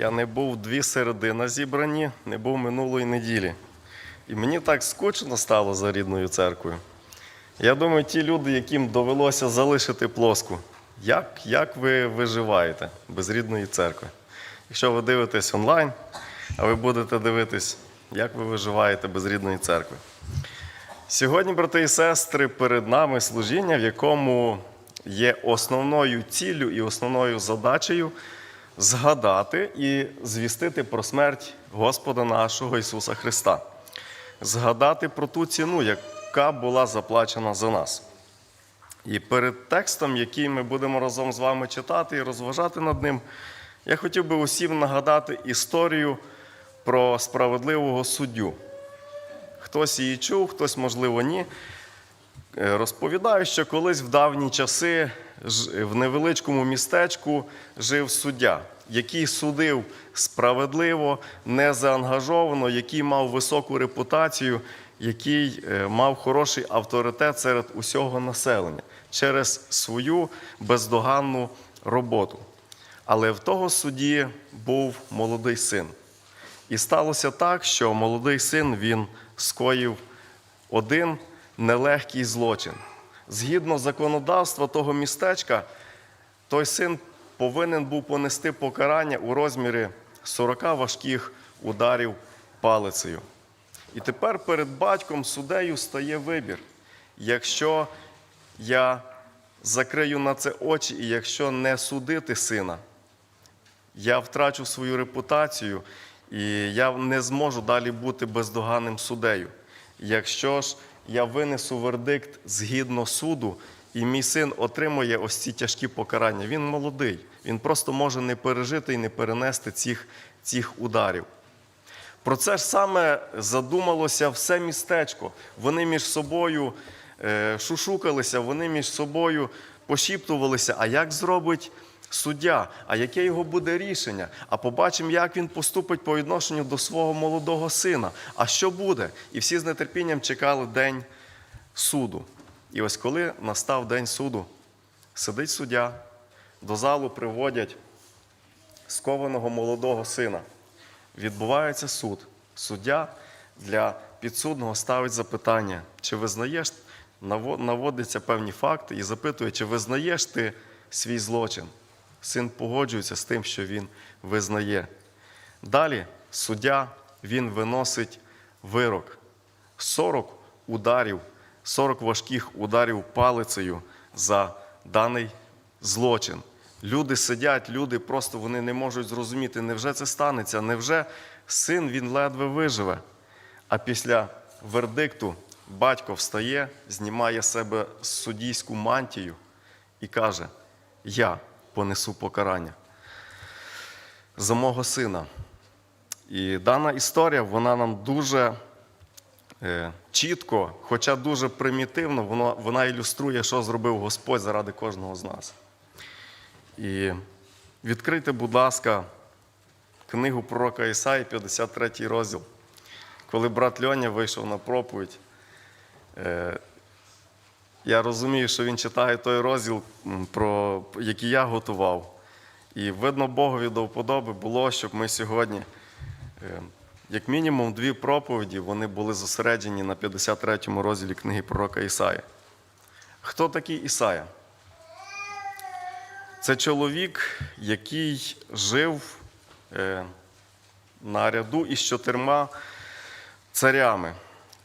Я не був дві середи на зібранні, не був минулої неділі. І мені так скучно стало за рідною церквою. Я думаю, ті люди, яким довелося залишити плоску, як, як ви виживаєте без рідної церкви? Якщо ви дивитесь онлайн, а ви будете дивитись, як ви виживаєте без рідної церкви. Сьогодні, брати і сестри, перед нами служіння, в якому є основною ціллю і основною задачею згадати і звістити про смерть Господа нашого Ісуса Христа, згадати про ту ціну, яка була заплачена за нас. І перед текстом, який ми будемо разом з вами читати і розважати над ним, я хотів би усім нагадати історію про справедливого суддю. Хтось її чув, хтось, можливо, ні. Е, Розповідаю, що колись в давні часи в невеличкому містечку жив суддя, який судив справедливо, незаангажовано, який мав високу репутацію, який е, мав хороший авторитет серед усього населення через свою бездоганну роботу. Але в того судді був молодий син. І сталося так, що молодий син він скоїв один нелегкий злочин. Згідно законодавства того містечка, той син повинен був понести покарання у розмірі 40 важких ударів палицею. І тепер перед батьком суддею стає вибір. Якщо я закрию на це очі, і якщо не судити сина, я втрачу свою репутацію, і я не зможу далі бути бездоганним суддею. Якщо ж я винесу вердикт згідно суду, і мій син отримує ось ці тяжкі покарання, він молодий, він просто може не пережити і не перенести цих, цих ударів. Про це ж саме задумалося все містечко. Вони між собою е, шушукалися, вони між собою пошіптувалися, а як зробить суддя, а яке його буде рішення? А побачимо, як він поступить по відношенню до свого молодого сина. А що буде? І всі з нетерпінням чекали день суду. І ось коли настав день суду, сидить суддя, до залу приводять скованого молодого сина. Відбувається суд. Суддя для підсудного ставить запитання, чи визнаєш, наводиться певні факти і запитує, чи визнаєш ти свій злочин. Син погоджується з тим, що він визнає. Далі суддя він виносить вирок 40 ударів, 40 важких ударів палицею за даний злочин. Люди сидять, люди просто вони не можуть зрозуміти, невже це станеться, невже син він ледве виживе. А після вердикту батько встає, знімає себе суддійську мантію і каже: Я понесу покарання за мого сина. І дана історія, вона нам дуже е, чітко, хоча дуже примітивно, вона, вона ілюструє, що зробив Господь заради кожного з нас. І відкрийте, будь ласка, книгу пророка Ісаї, 53 розділ. Коли брат Льоня вийшов на проповідь, е, я розумію, що він читає той розділ, про який я готував. І видно, Богові до вподоби було, щоб ми сьогодні, е, як мінімум, дві проповіді вони були зосереджені на 53-му розділі книги пророка Ісаї. Хто такий Ісая? Це чоловік, який жив е, на ряду із чотирма царями.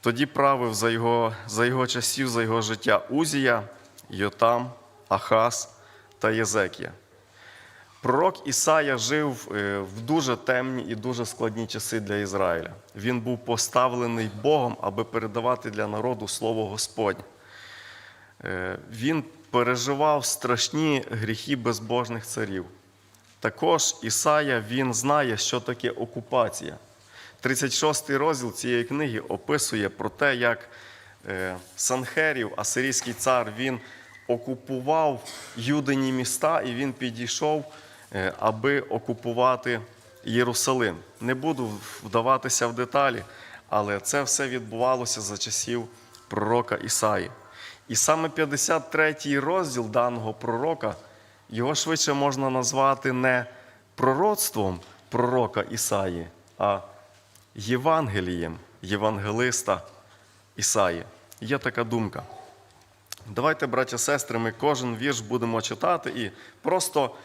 Тоді правив за його, за його часів, за його життя Узія, Йотам, Ахаз та Єзекія. Пророк Ісая жив е, в дуже темні і дуже складні часи для Ізраїля. Він був поставлений Богом, аби передавати для народу Слово Господнє. Е, Він переживав страшні гріхи безбожних царів. Також Ісая він знає, що таке окупація. 36 розділ цієї книги описує про те, як е, Санхерів, асирійський цар, він окупував юдині міста і він підійшов, е, аби окупувати Єрусалим. Не буду вдаватися в деталі, але це все відбувалося за часів пророка Ісаї. І саме 53 розділ даного пророка, його швидше можна назвати не пророцтвом пророка Ісаї, а Євангелієм євангелиста Ісаї. Є така думка. Давайте, браття сестри, ми кожен вірш будемо читати і просто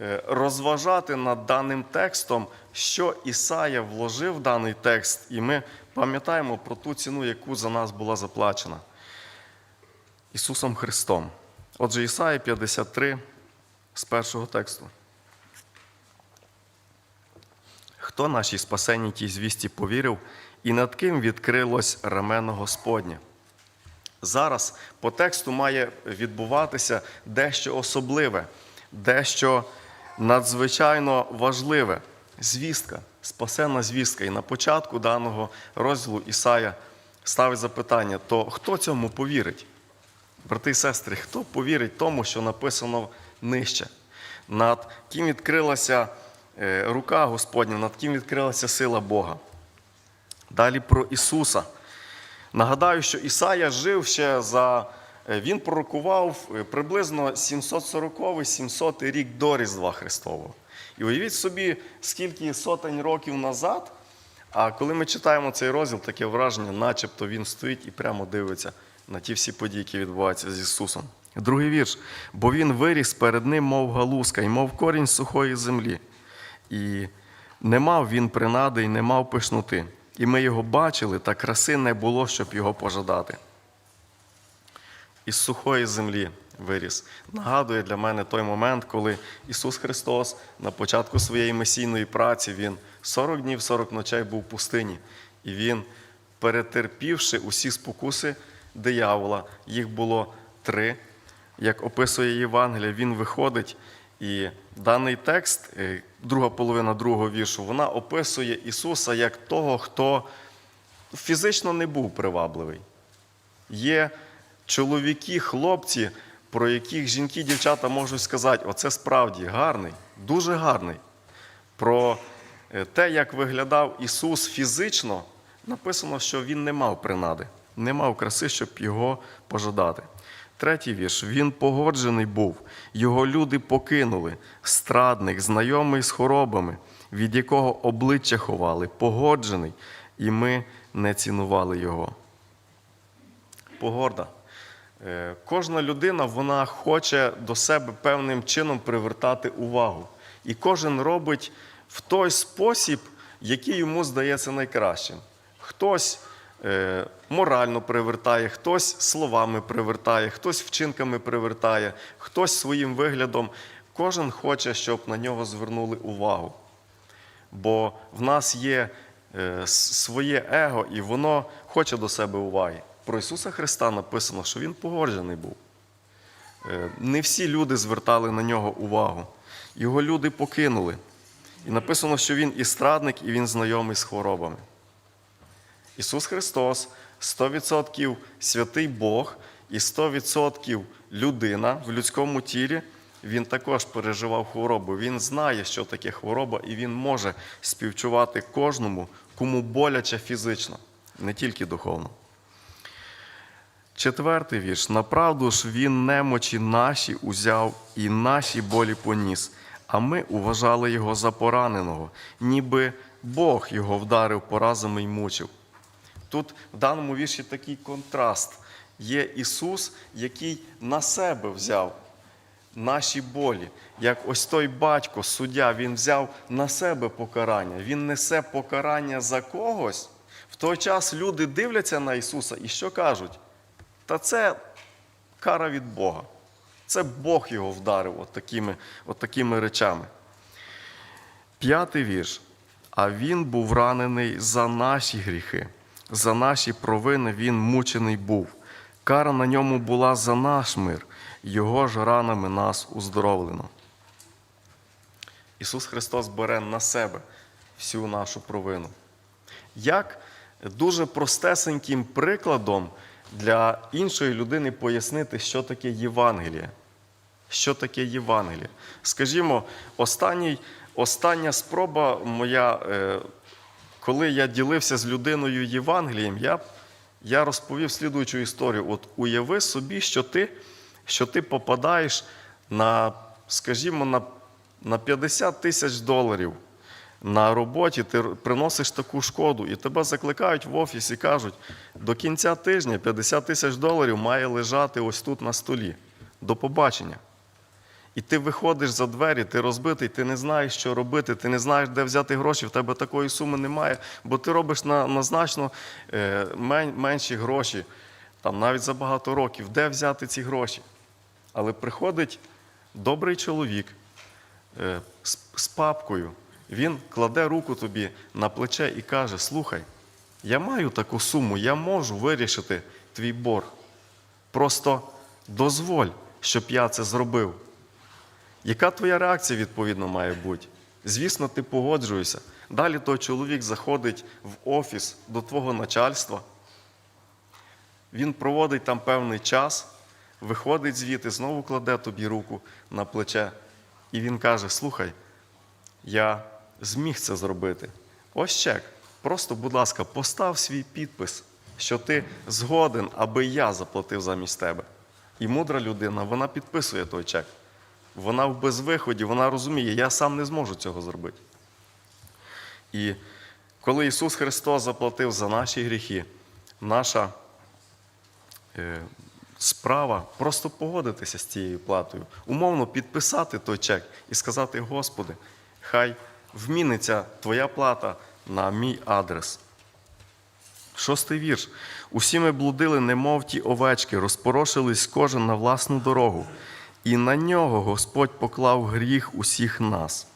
е, розважати над даним текстом, що Ісая вложив в даний текст, і ми пам'ятаємо про ту ціну, яку за нас була заплачена Ісусом Христом. Отже, Ісая 53 з першого тексту. Хто нашій тій звісті повірив, і над ким відкрилось рамено Господнє? Зараз по тексту має відбуватися дещо особливе, дещо надзвичайно важливе. Звістка, спасенна звістка. І на початку даного розділу Ісая ставить запитання: то хто цьому повірить? Брати і сестри, хто повірить тому, що написано нижче? Над ким відкрилася рука Господня, над ким відкрилася сила Бога. Далі про Ісуса. Нагадаю, що Ісая жив ще за. е, Він пророкував е, приблизно 740-700 рік до Різдва Христового. І уявіть собі, скільки сотень років назад, а коли ми читаємо цей розділ, таке враження, начебто він стоїть і прямо дивиться на ті всі події, які відбуваються з Ісусом. Другий вірш. Бо він виріс перед ним, мов галузка, і мов корінь сухої землі. І не мав він принади і не мав пишноти. І ми його бачили, та краси не було, щоб його пожадати. Із сухої землі виріс. Нагадує для мене той момент, коли Ісус Христос на початку своєї месійної праці Він 40 днів, 40 ночей був в пустині. І Він, перетерпівши усі спокуси диявола, їх було три, як описує Євангелія, він виходить. І даний текст, е, друга половина другого віршу, вона описує Ісуса як того, хто фізично не був привабливий. Є чоловіки, хлопці, про яких жінки, дівчата можуть сказати, оце справді гарний, дуже гарний. Про е, те, як виглядав Ісус фізично, написано, що Він не мав принади, не мав краси, щоб його пожадати. Третій вірш. Він погоджений був, його люди покинули, страдник, знайомий з хоробами, від якого обличчя ховали, погоджений, і ми не цінували його. Погорда. Е, Кожна людина вона хоче до себе певним чином привертати увагу. І кожен робить в той спосіб, який йому здається найкращим. Хтось морально привертає, хтось словами привертає, хтось вчинками привертає, хтось своїм виглядом. Кожен хоче, щоб на нього звернули увагу. Бо в нас є е, своє его, і воно хоче до себе уваги. Про Ісуса Христа написано, що Він погоджений був. Е, Не всі люди звертали на нього увагу. Його люди покинули. І написано, що Він і страдник, і Він знайомий з хворобами. Ісус Христос 100% святий Бог і 100% людина в людському тілі. Він також переживав хворобу. Він знає, що таке хвороба, і він може співчувати кожному, кому боляче фізично, не тільки духовно. Четвертий вірш. Направду ж він немочі наші узяв і наші болі поніс, а ми уважали його за пораненого, ніби Бог його вдарив поразами й мучив. Тут в даному вірші такий контраст. Є Ісус, який на себе взяв наші болі. Як ось той батько, суддя, він взяв на себе покарання. Він несе покарання за когось. В той час люди дивляться на Ісуса і що кажуть? Та це кара від Бога. Це Бог його вдарив от такими, от такими речами. П'ятий вірш. А він був ранений за наші гріхи, за наші провини він мучений був. Кара на ньому була за наш мир, його ж ранами нас уздоровлено. Ісус Христос бере на себе всю нашу провину. Як дуже простесеньким прикладом для іншої людини пояснити, що таке Євангеліє? Що таке Євангеліє? Скажімо, останній, остання спроба моя, е, коли я ділився з людиною Євангелієм, я, я розповів слідуючу історію. От уяви собі, що ти, що ти попадаєш на, скажімо, на, на 50 тисяч доларів на роботі ти приносиш таку шкоду, і тебе закликають в офіс і кажуть, до кінця тижня 50 тисяч доларів має лежати ось тут на столі. До побачення. І ти виходиш за двері, ти розбитий, ти не знаєш, що робити, ти не знаєш, де взяти гроші, в тебе такої суми немає, бо ти робиш на, на значно е, мен- менші гроші, там навіть за багато років, де взяти ці гроші. Але приходить добрий чоловік е, з, з папкою, він кладе руку тобі на плече і каже: Слухай, я маю таку суму, я можу вирішити твій борг. Просто дозволь, щоб я це зробив. Яка твоя реакція, відповідно, має бути? Звісно, ти погоджуєшся. Далі той чоловік заходить в офіс до твого начальства. Він проводить там певний час, виходить звідти, знову кладе тобі руку на плече. І він каже: Слухай, я зміг це зробити. Ось чек. Просто, будь ласка, постав свій підпис, що ти згоден, аби я заплатив замість тебе. І мудра людина, вона підписує той чек. Вона в безвиході, вона розуміє, я сам не зможу цього зробити. І коли Ісус Христос заплатив за наші гріхи, наша е, справа просто погодитися з цією платою, умовно підписати той чек і сказати: Господи, хай вміниться Твоя плата на мій адрес. Шостий вірш. Усі ми блудили, немов ті овечки, розпорошились кожен на власну дорогу, і на нього Господь поклав гріх усіх нас.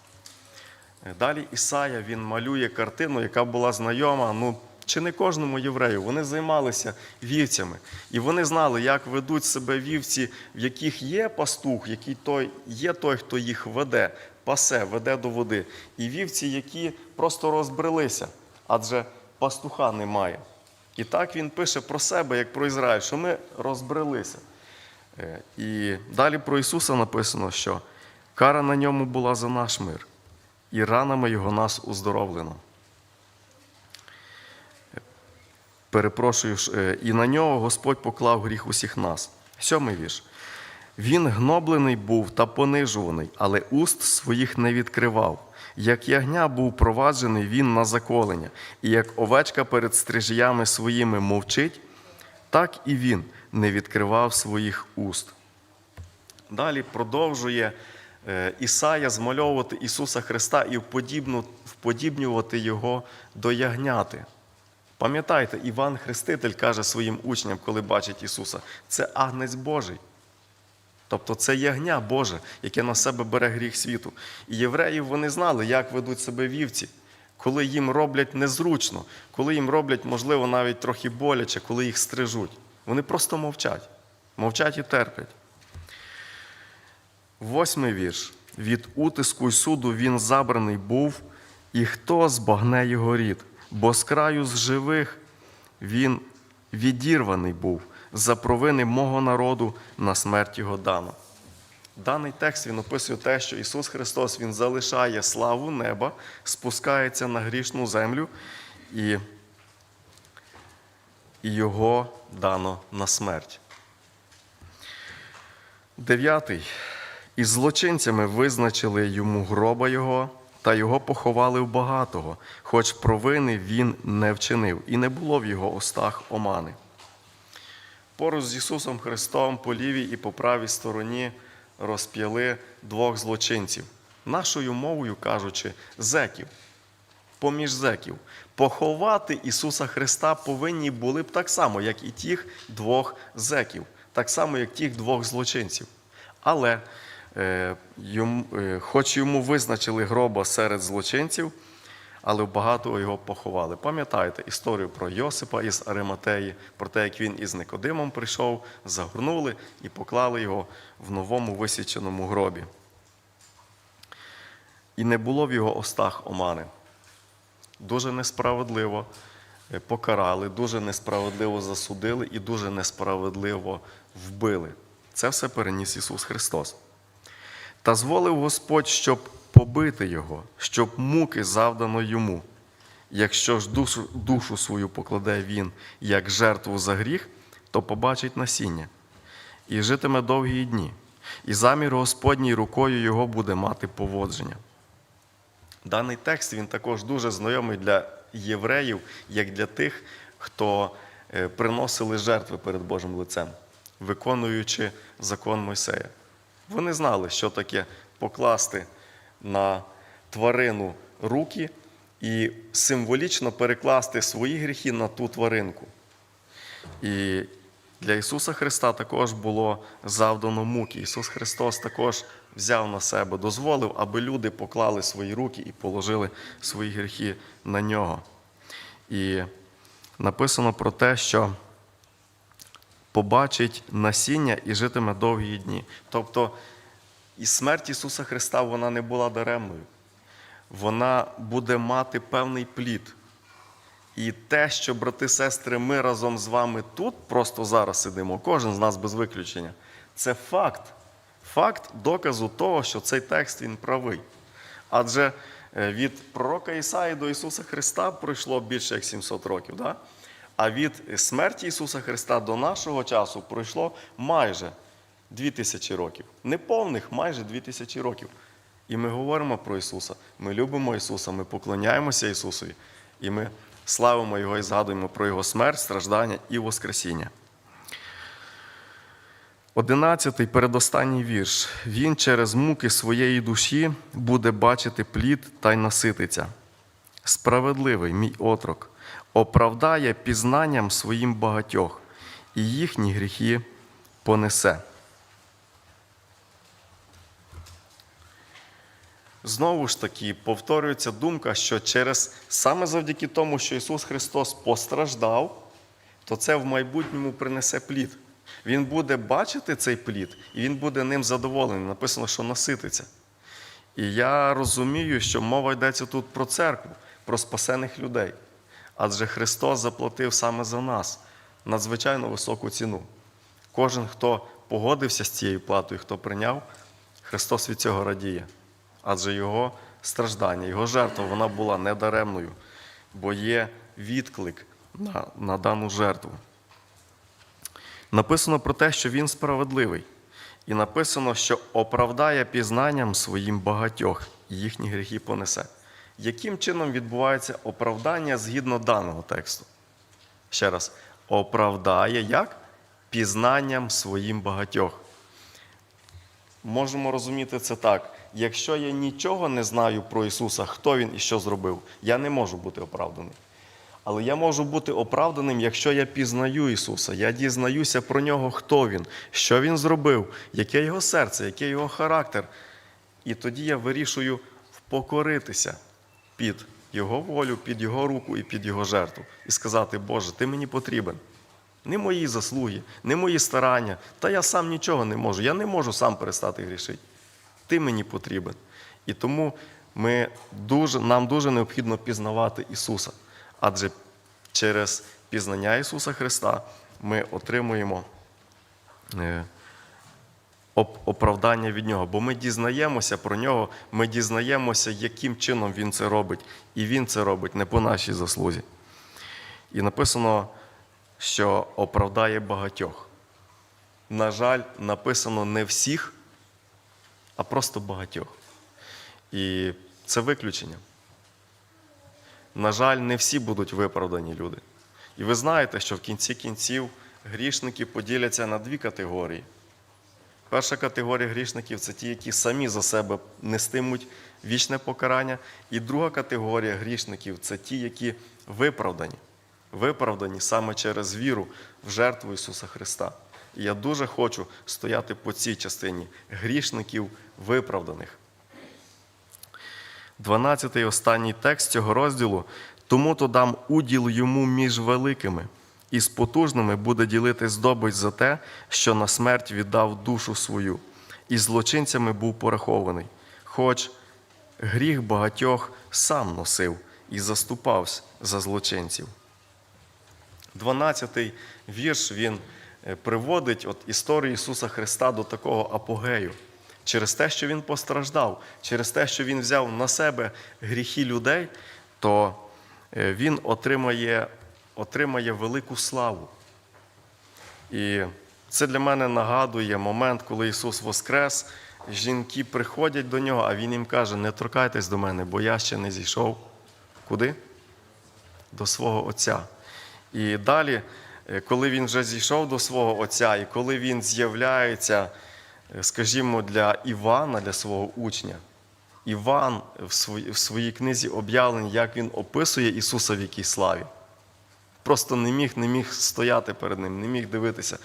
Далі Ісая він малює картину, яка була знайома ну, чи не кожному єврею. Вони займалися вівцями. І вони знали, як ведуть себе вівці, в яких є пастух, який той, є той, хто їх веде, пасе, веде до води. І вівці, які просто розбрелися, адже пастуха немає. І так він пише про себе, як про Ізраїль, що ми розбрелися. Е, І далі про Ісуса написано, що кара на ньому була за наш мир, і ранами Його нас уздоровлено. Перепрошую, е, і на нього Господь поклав гріх усіх нас. Сьомий вірш. Він гноблений був та понижуваний, але уст своїх не відкривав. Як ягня був проваджений він на заколення, і як овечка перед стрижями своїми мовчить, так і він не відкривав своїх уст. Далі продовжує е, Ісая змальовувати Ісуса Христа і вподібнювати Його до ягняти. Пам'ятайте, Іван Хреститель каже своїм учням, коли бачить Ісуса, це агнець Божий. Тобто це ягня Боже, яке на себе бере гріх світу. І євреїв вони знали, як ведуть себе вівці, коли їм роблять незручно, коли їм роблять, можливо, навіть трохи боляче, коли їх стрижуть. Вони просто мовчать. Мовчать і терплять. Восьмий вірш. Від утиску й суду він забраний був, і хто збагне його рід, бо з краю з живих він відірваний був за провини мого народу на смерть його дано. Даний текст він описує те, що Ісус Христос Він залишає славу неба, спускається на грішну землю, і, і Його дано на смерть. Дев'ятий. І злочинцями визначили йому гроба його, та його поховали в багатого, хоч провини він не вчинив, і не було в його устах омани. Поруч з Ісусом Христом по лівій і по правій стороні розп'яли двох злочинців, нашою мовою кажучи, зеків, поміж зеків. Поховати Ісуса Христа повинні були б так само, як і тих двох зеків, так само, як тих двох злочинців. Але, е, йому, е, хоч йому визначили гроба серед злочинців, але багато його поховали. Пам'ятаєте історію про Йосипа із Ариматеї, про те, як він із Никодимом прийшов, загорнули і поклали його в новому висіченому гробі. І не було в його остах омани. Дуже несправедливо е, покарали, дуже несправедливо засудили і дуже несправедливо вбили. Це все переніс Ісус Христос. Та зволив Господь, щоб побити його, щоб муки завдано йому. Якщо ж душу, душу свою покладе він як жертву за гріх, то побачить насіння і житиме довгі дні, і замір Господній рукою його буде мати поводження. Даний текст він також дуже знайомий для євреїв, як для тих, хто е, приносили жертви перед Божим лицем, виконуючи закон Мойсея. Вони знали, що таке покласти на тварину руки і символічно перекласти свої гріхи на ту тваринку. І для Ісуса Христа також було завдано муки. Ісус Христос також взяв на себе, дозволив, аби люди поклали свої руки і положили свої гріхи на нього. І написано про те, що побачить насіння і житиме довгі дні. Тобто, і смерть Ісуса Христа вона не була даремною. Вона буде мати певний плід. І те, що, брати сестри, ми разом з вами тут просто зараз сидимо, кожен з нас без виключення, це факт. Факт доказу того, що цей текст він правий. Адже е, від пророка Ісаї до Ісуса Христа пройшло більше як 700 років. Да? А від смерті Ісуса Христа до нашого часу пройшло майже 2000 років. Неповних майже 2000 років. І ми говоримо про Ісуса. Ми любимо Ісуса, ми поклоняємося Ісусові. І ми славимо Його і згадуємо про Його смерть, страждання і Воскресіння. Одинадцятий передостанній вірш. Він через муки своєї душі буде бачити плід та й насититься. Справедливий мій отрок, оправдає пізнанням своїм багатьох, і їхні гріхи понесе. Знову ж таки, повторюється думка, що через саме завдяки тому, що Ісус Христос постраждав, то це в майбутньому принесе плід. Він буде бачити цей плід, і він буде ним задоволений. Написано, що насититься. І я розумію, що мова йдеться тут про церкву, про спасених людей. Адже Христос заплатив саме за нас надзвичайно високу ціну. Кожен, хто погодився з цією платою, хто прийняв, Христос від цього радіє. Адже Його страждання, Його жертва вона була недаремною, бо є відклик на, на дану жертву. Написано про те, що Він справедливий. І написано, що оправдає пізнанням своїм багатьох, і їхні гріхи понесе. Яким чином відбувається оправдання згідно даного тексту? Ще раз, оправдає як? Пізнанням своїм багатьох. Можемо розуміти це так. Якщо я нічого не знаю про Ісуса, хто Він і що зробив, я не можу бути оправданий. Але я можу бути оправданим, якщо я пізнаю Ісуса, я дізнаюся про нього, хто Він, що Він зробив, яке його серце, який його характер. І тоді я вирішую впокоритися під Його волю, під Його руку і під Його жертву. І сказати, Боже, ти мені потрібен. Не мої заслуги, не мої старання. Та я сам нічого не можу. Я не можу сам перестати грішити. Ти мені потрібен. І тому ми дуже, нам дуже необхідно пізнавати Ісуса. Адже через пізнання Ісуса Христа ми отримуємо е, оправдання від Нього. Бо ми дізнаємося про Нього, ми дізнаємося, яким чином Він це робить. І Він це робить не по нашій заслузі. І написано, що оправдає багатьох. На жаль, написано не всіх, а просто багатьох. І це виключення. На жаль, не всі будуть виправдані люди. І ви знаєте, що в кінці кінців грішники поділяться на дві категорії. Перша категорія грішників це ті, які самі за себе нестимуть вічне покарання. І друга категорія грішників це ті, які виправдані. Виправдані саме через віру в жертву Ісуса Христа. І я дуже хочу стояти по цій частині грішників виправданих. 12 й останній текст цього розділу. Тому то дам уділ йому між великими, і з потужними буде ділити здобич за те, що на смерть віддав душу свою, і злочинцями був порахований, хоч гріх багатьох сам носив і заступався за злочинців. 12-й вірш він приводить от історію Ісуса Христа до такого апогею. Через те, що Він постраждав, через те, що Він взяв на себе гріхи людей, то е, Він отримає, отримає велику славу. І це для мене нагадує момент, коли Ісус Воскрес, жінки приходять до нього, а він їм каже: не торкайтесь до мене, бо я ще не зійшов. Куди? До свого Отця. І далі, е, коли він вже зійшов до свого Отця, і коли він з'являється, е, скажімо, для Івана, для свого учня, Іван в своїй, книзі об'явлень, як він описує Ісуса в якій славі. Просто не міг, не міг стояти перед ним, не міг дивитися.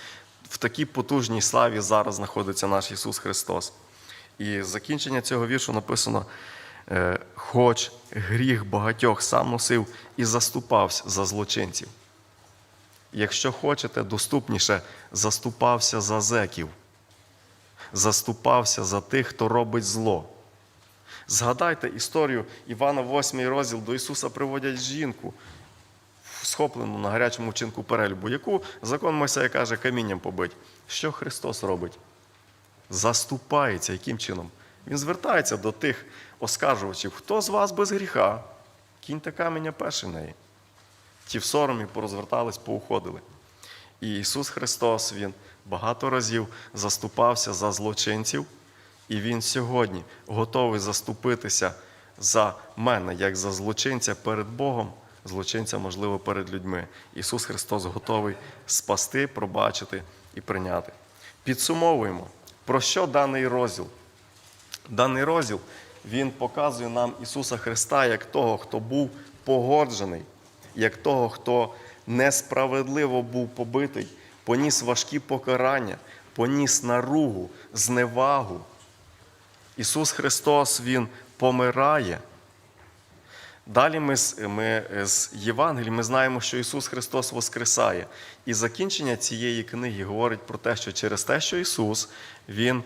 В такій потужній славі зараз знаходиться наш Ісус Христос. І закінчення цього віршу написано: е, хоч гріх багатьох сам носив і заступався за злочинців. Якщо хочете, доступніше, заступався за зеків, заступався за тих, хто робить зло. Згадайте історію Івана 8 розділ до Ісуса приводять жінку, схоплену на гарячому вчинку перельбу, яку закон Мойсея каже камінням побить. Що Христос робить? Заступається. Яким чином? Він звертається до тих оскаржувачів, хто з вас без гріха? Кіньте каменя перший неї. Ті в соромі порозвертались, поуходили. І Ісус Христос, Він багато разів заступався за злочинців, і Він сьогодні готовий заступитися за мене, як за злочинця перед Богом, злочинця, можливо, перед людьми. Ісус Христос готовий спасти, пробачити і прийняти. Підсумовуємо, про що даний розділ? Даний розділ він показує нам Ісуса Христа як того, хто був погоджений, як того, хто несправедливо був побитий, поніс важкі покарання, поніс наругу, зневагу. Ісус Христос Він помирає. Далі ми, з- ми з Євангелії ми знаємо, що Ісус Христос воскресає. І закінчення цієї книги говорить про те, що через те, що Ісус Він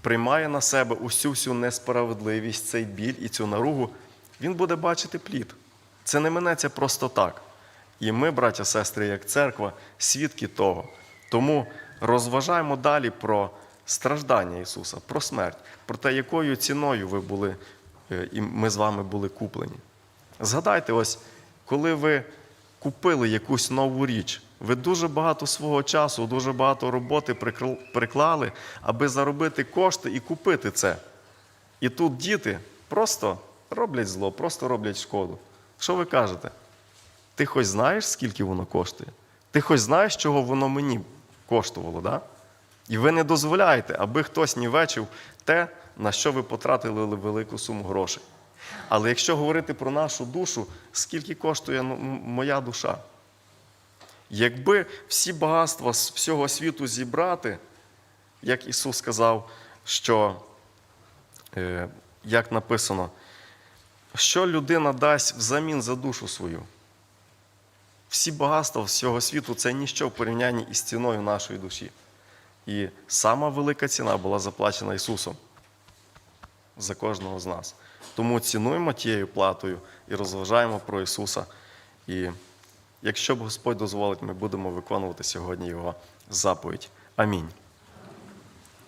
приймає на себе усю всю несправедливість, цей біль і цю наругу, Він буде бачити плід. Це не минеться просто так. І ми, браття, сестри, як церква, свідки того. Тому розважаємо далі про страждання Ісуса, про смерть, про те, якою ціною ви були, е, і ми з вами були куплені. Згадайте, ось, коли ви купили якусь нову річ, ви дуже багато свого часу, дуже багато роботи приклали, аби заробити кошти і купити це. І тут діти просто роблять зло, просто роблять шкоду. Що ви кажете? Ти хоч знаєш, скільки воно коштує? Ти хоч знаєш, чого воно мені коштувало, да? І ви не дозволяєте, аби хтось нівечив те, на що ви потратили велику суму грошей. Але якщо говорити про нашу душу, скільки коштує ну, моя душа? Якби всі багатства з всього світу зібрати, як Ісус сказав, що, е, як написано, що людина дасть взамін за душу свою? Всі багатства всього світу це ніщо в порівнянні із ціною нашої душі. І сама велика ціна була заплачена Ісусом за кожного з нас. Тому цінуємо тією платою і розважаємо про Ісуса. І якщо б Господь дозволить, ми будемо виконувати сьогодні Його заповідь. Амінь.